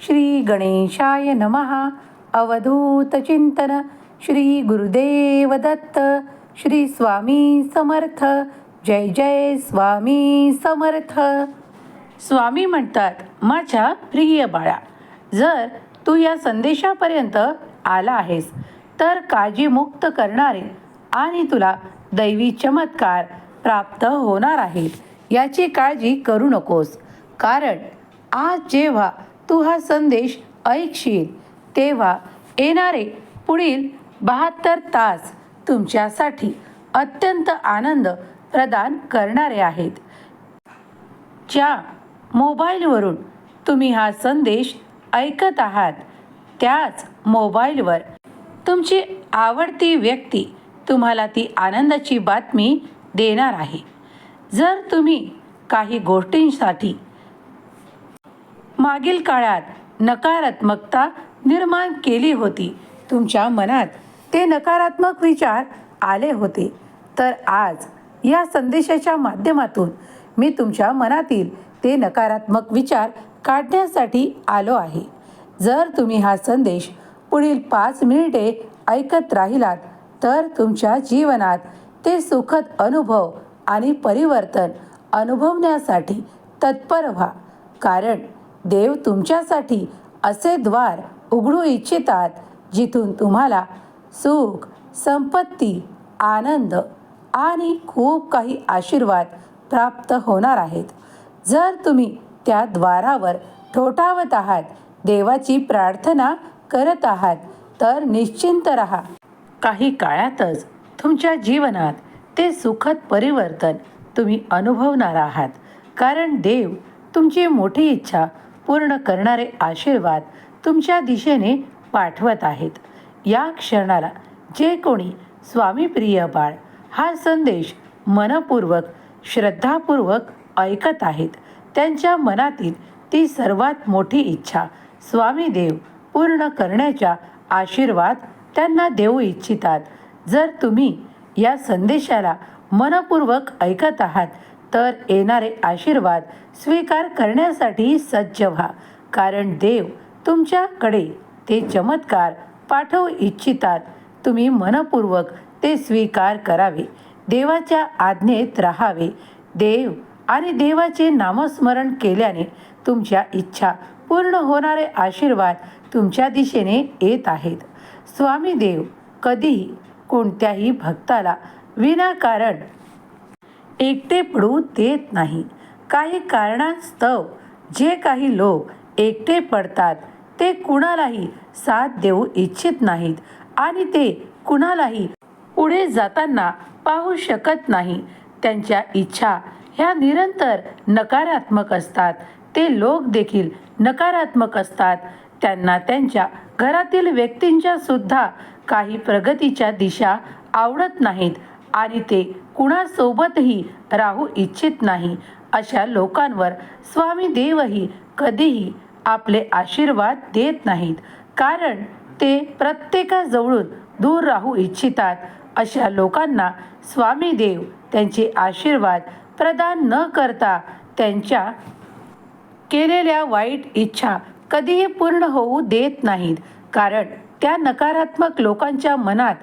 श्री गणेशाय नमः. अवधूत चिंतन. श्री गुरुदेव दत्त. श्री स्वामी समर्थ. जय जय स्वामी समर्थ. स्वामी म्हणतात माझ्या प्रिय बाळा जर तू या संदेशापर्यंत आला आहेस तर काळजीमुक्त करणारे आणि तुला दैवी चमत्कार प्राप्त होणार आहेत. याची काळजी करू नकोस. कारण आज जेव्हा तू हा संदेश ऐकशील तेव्हा येणारे पुढील बहात्तर तास तुमच्यासाठी अत्यंत आनंद प्रदान करणारे आहेत. ज्या मोबाईलवरून तुम्ही हा संदेश ऐकत आहात त्याच मोबाईलवर तुमची आवडती व्यक्ती तुम्हाला ती आनंदाची बातमी देणार आहे. जर तुम्ही काही गोष्टींसाठी मागील काळात नकारात्मकता निर्माण केली होती. तुमच्या मनात ते नकारात्मक विचार आले होते. तर आज या संदेशाच्या माध्यमातून मी तुमच्या मनातील ते नकारात्मक विचार काढण्यासाठी आलो आहे. जर तुम्ही हा संदेश पुढील पाच मिनिटे ऐकत राहिलात तर तुमच्या जीवनात ते सुखद अनुभव आणि परिवर्तन अनुभवण्यासाठी तत्पर व्हा. कारण देव तुमच्यासाठी असे द्वार उघडू इच्छितात जिथून तुम्हाला सुख संपत्ती आनंद आणि खूप काही आशीर्वाद प्राप्त होणार आहेत. जर तुम्ही त्या द्वारावर ठोठावत आहात देवाची प्रार्थना करत आहात तर निश्चिंत रहा. काही काळातच तुमच्या जीवनात ते सुखद परिवर्तन तुम्ही अनुभवणार आहात कारण देव तुमची मोठी इच्छा पूर्ण करणारे आशीर्वाद तुमच्या दिशेने पाठवत आहेत. या क्षणाला जे कोणी स्वामी प्रिय बाळ हा संदेश मनपूर्वक श्रद्धापूर्वक ऐकत आहेत त्यांच्या मनातील ती सर्वात मोठी इच्छा स्वामी देव पूर्ण करण्याच्या आशीर्वाद त्यांना देऊ इच्छितात. जर तुम्ही या संदेशाला मनपूर्वक ऐकत आहात तर येणारे आशीर्वाद स्वीकार करण्यासाठी सज्ज व्हा. कारण देव तुमच्याकडे ते चमत्कार पाठवू इच्छितात. तुम्ही मनपूर्वक ते स्वीकार करावे. देवाच्या आज्ञेत राहावे. देव आणि देवाचे नामस्मरण केल्याने तुमच्या इच्छा पूर्ण होणारे आशीर्वाद तुमच्या दिशेने येत आहेत. स्वामी देव कधीही कोणत्याही भक्ताला विनाकारण एकटे पडू देत नाही. काही कारणास्तव जे काही लोक एकटे पडतात ते कुणालाही साथ देऊ इच्छित नाहीत आणि ते कुणालाही पुढे जाताना पाहू शकत नाही. त्यांच्या इच्छा ह्या निरंतर नकारात्मक असतात. ते लोक देखील नकारात्मक असतात. त्यांना त्यांच्या घरातील व्यक्तींच्या सुद्धा काही प्रगतीच्या दिशा आवडत नाहीत आणि ते कुणासोबतही राहू इच्छित नाही. अशा लोकांवर स्वामी देवही कधीही आपले आशीर्वाद देत नाहीत. कारण ते प्रत्येकाजवळून दूर राहू इच्छितात. अशा लोकांना स्वामी देव त्यांचे आशीर्वाद प्रदान न करता त्यांच्या केलेल्या वाईट इच्छा कधीही पूर्ण होऊ देत नाहीत. कारण त्या नकारात्मक लोकांच्या मनात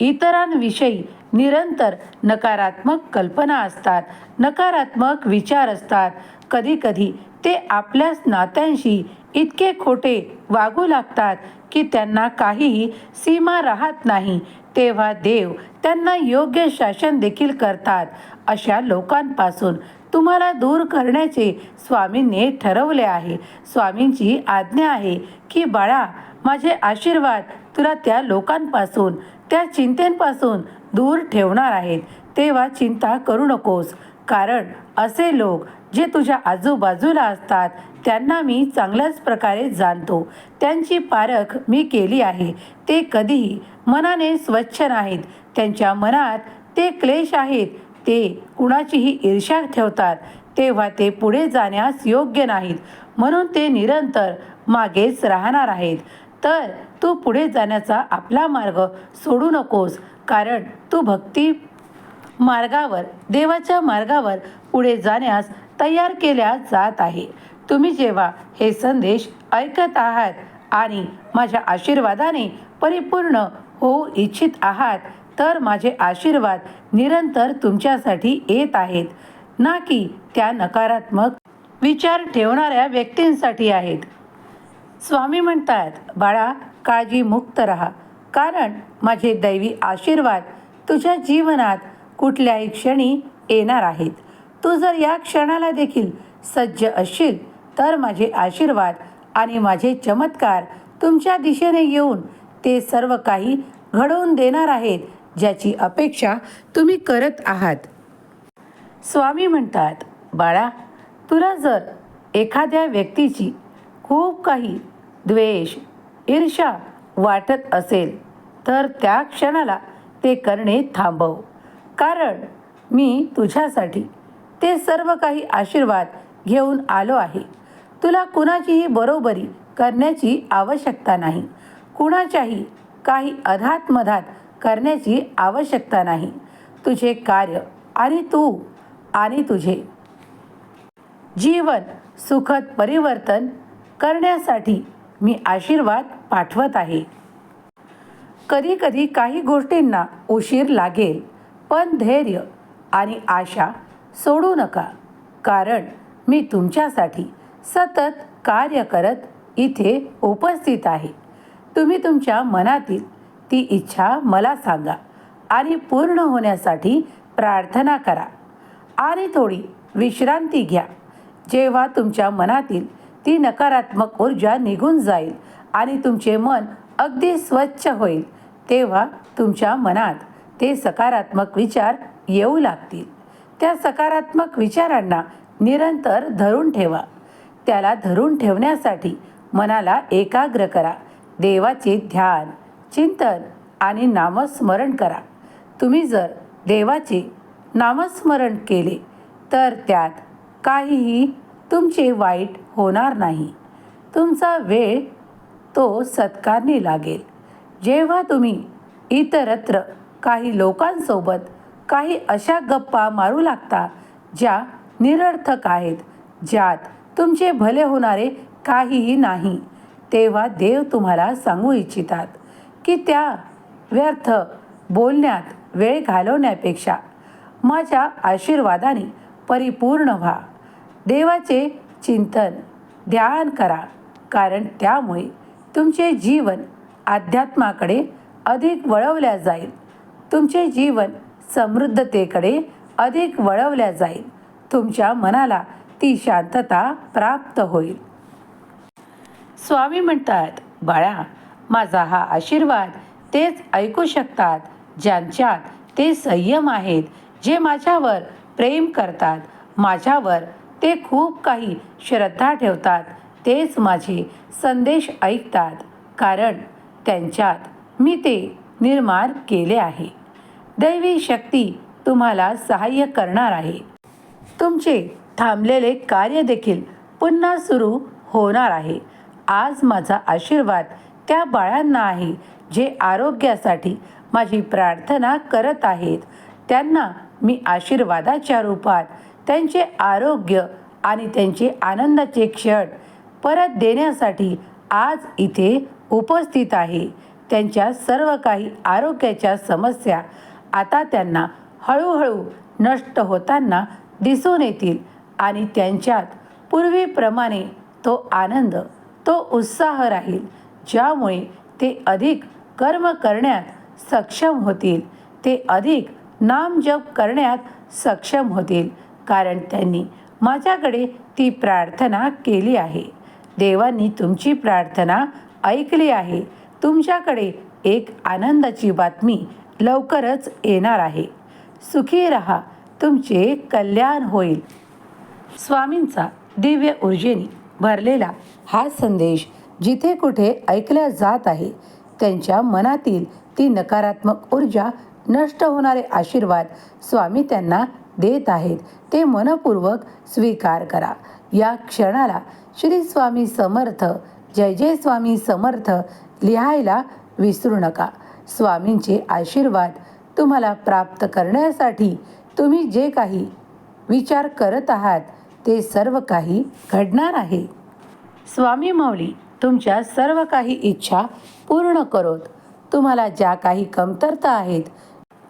इतरांविषयी निरंतर नकारात्मक कल्पना असतात. नकारात्मक विचार असतात. कधीकधी ते आपल्याच नात्यांशी इतके खोटे वागू लागतात की त्यांना काहीही सीमा राहत नाही. तेव्हा देव त्यांना योग्य शासन देखील करतात. अशा लोकांपासून तुम्हाला दूर करण्याचे स्वामींनी ठरवले आहे. स्वामींची आज्ञा आहे की बाळा माझे आशीर्वाद तुला त्या लोकांपासून त्या चिंतेपासून दूर ठेवणार आहेत तेव्हा चिंता करू नकोस. कारण असे लोक जे तुझ्या आजूबाजूला असतात त्यांना मी चांगल्याच प्रकारे जाणतो. त्यांची पारख मी केली आहे. ते कधीही मनाने स्वच्छ नाहीत. त्यांच्या मनात ते क्लेश आहेत. ते कुणाचीही ईर्ष्या ठेवतात. तेव्हा ते पुढे जाण्यास योग्य नाहीत. म्हणून ते निरंतर मागेच राहणार आहेत. तर तू पुढे जाण्याचा आपला मार्ग सोडू नकोस कारण तू भक्ती मार्गावर देवाच्या मार्गावर पुढे जाण्यास तयार केल्या जात आहे. तुम्ही जेव्हा हे संदेश ऐकत आहात आणि माझ्या आशीर्वादाने परिपूर्ण होऊ इच्छित आहात तर माझे आशीर्वाद निरंतर तुमच्यासाठी येत आहेत. ना की त्या नकारात्मक विचार ठेवणाऱ्या व्यक्तींसाठी आहेत. स्वामी म्हणतात बाळा काळजीमुक्त राहा. कारण माझे दैवी आशीर्वाद तुझ्या जीवनात कुठल्याही क्षणी येणार आहेत. तू जर या क्षणाला देखील सज्ज असशील तर माझे आशीर्वाद आणि माझे चमत्कार तुमच्या दिशेने येऊन ते सर्व काही घडवून देणार आहेत ज्याची अपेक्षा तुम्ही करत आहात. स्वामी म्हणतात बाळा तुला जर एखाद्या व्यक्तीची खूप काही द्वेष ईर्षा वाटत असेल तर त्या क्षणाला ते करणे थांबव. कारण मी तुझ्यासाठी ते सर्व काही आशीर्वाद घेऊन आलो आहे. तुला कुणाचीही बरोबरी करण्याची आवश्यकता नाही. कुणाच्याही काही अधातमधात करण्याची आवश्यकता नाही. तुझे कार्य आणि तू आणि तुझे जीवन सुखद परिवर्तन करण्यासाठी मी आशीर्वाद पाठवत आहे. कधीकधी काही गोष्टींना उशीर लागेल पण धैर्य आणि आशा सोडू नका. कारण मी तुमच्यासाठी सतत कार्य करत इथे उपस्थित आहे. तुम्ही तुमच्या मनातील ती इच्छा मला सांगा आणि पूर्ण होण्यासाठी प्रार्थना करा. आणि थोडी विश्रांती घ्या. जेव्हा तुमच्या मनातील ती नकारात्मक ऊर्जा निघून जाईल आणि तुमचे मन अगदी स्वच्छ होईल. तेव्हा तुमच्या मनात ते सकारात्मक विचार येऊ लागतील. त्या सकारात्मक विचारांना निरंतर धरून ठेवा. त्याला धरून ठेवण्यासाठी मनाला एकाग्र करा. देवाचे ध्यान चिंतन आणि नामस्मरण करा. तुम्ही जर देवाचे नामस्मरण केले तर त्यात काहीही तुमचे वाईट होणार नाही. तुमचा वेळ तो सत्कारणी लागेल. जेव्हा तुम्ही इतरत्र काही लोकांसोबत काही अशा गप्पा मारू लागता ज्या निरर्थक आहेत ज्यात तुमचे भले होणारे काहीही नाही तेव्हा देव तुम्हाला सांगू इच्छितात की त्या व्यर्थ बोलण्यात वेळ घालवण्यापेक्षा माझ्या आशीर्वादाने परिपूर्ण व्हा. देवाचे चिंतन ध्यान करा कारण त्यामुळे तुमचे जीवन अध्यात्माकडे अधिक वळवल्या जाईल. तुमचे जीवन समृद्धतेकडे अधिक वळवल्या जाईल. तुमच्या मनाला ती शांतता प्राप्त होईल. स्वामी म्हणतात बाळा माझा हा आशीर्वाद तेच ऐकू शकतात ज्यांच्यात ते संयम आहेत जे माझ्यावर प्रेम करतात. माझ्यावर ते खूप काही श्रद्धा ठेवतात. तेच माझे संदेश ऐकतात. कारण त्यांच्यात मी ते निर्माण केले आहे. दैवी शक्ती तुम्हाला सहाय्य करणार आहे. तुमचे थांबलेले कार्य देखील पुन्हा सुरू होणार आहे. आज माझा आशीर्वाद त्या बाळांना आहे जे आरोग्यासाठी माझी प्रार्थना करत आहेत. त्यांना मी आशीर्वादाच्या रूपात त्यांचे आरोग्य आणि त्यांचे आनंदाचे क्षण परत देण्यासाठी आज इथे उपस्थित आहे. त्यांच्या सर्व काही आरोग्याच्या समस्या आता त्यांना हळूहळू नष्ट होताना दिसून येतील आणि त्यांच्यात पूर्वीप्रमाणे तो आनंद तो उत्साह राहील ज्यामुळे ते अधिक कर्म करण्यात सक्षम होतील. ते अधिक नामजप करण्यात सक्षम होतील कारण त्यांनी माझ्याकडे ती प्रार्थना केली आहे. देवांनी तुमची प्रार्थना ऐकली आहे. तुमच्याकडे एक आनंदाची बातमी लवकरच येणार आहे. सुखी रहा. तुमचे कल्याण होईल. स्वामींचा दिव्य ऊर्जेने भरलेला हा संदेश जिथे कुठे ऐकला जात आहे त्यांच्या मनातील ती नकारात्मक ऊर्जा नष्ट होणारे आशीर्वाद स्वामी त्यांना देत आहेत. ते मनपूर्वक स्वीकार करा. या क्षणाला श्री स्वामी समर्थ जय जय स्वामी समर्थ लिहायला विसरू नका. स्वामींचे आशीर्वाद तुम्हाला प्राप्त करण्यासाठी तुम्ही जे काही विचार करत आहात ते सर्व काही घडणार आहे. स्वामी माऊली तुमच्या सर्व काही इच्छा पूर्ण करोत. तुम्हाला ज्या काही कमतरता आहेत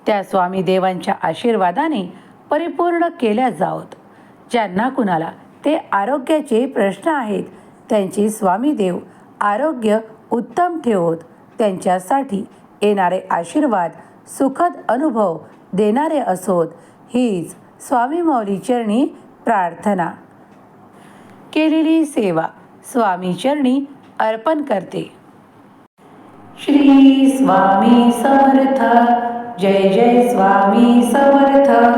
त्या स्वामी देवांच्या आशीर्वादाने परिपूर्ण केल्या जावत. ज्यांना कुणाला ते आरोग्याचे प्रश्न आहेत. त्यांचे स्वामी देव आरोग्य उत्तम ठेवत. त्यांच्यासाठी येणारे आशीर्वाद सुखद अनुभव देणारे असोत. हीच स्वामी मौलीचरणी चरणी प्रार्थना. केलेली सेवा स्वामी चरणी अर्पण करते. श्री स्वामी समर्थ. जय जय स्वामी समर्थ.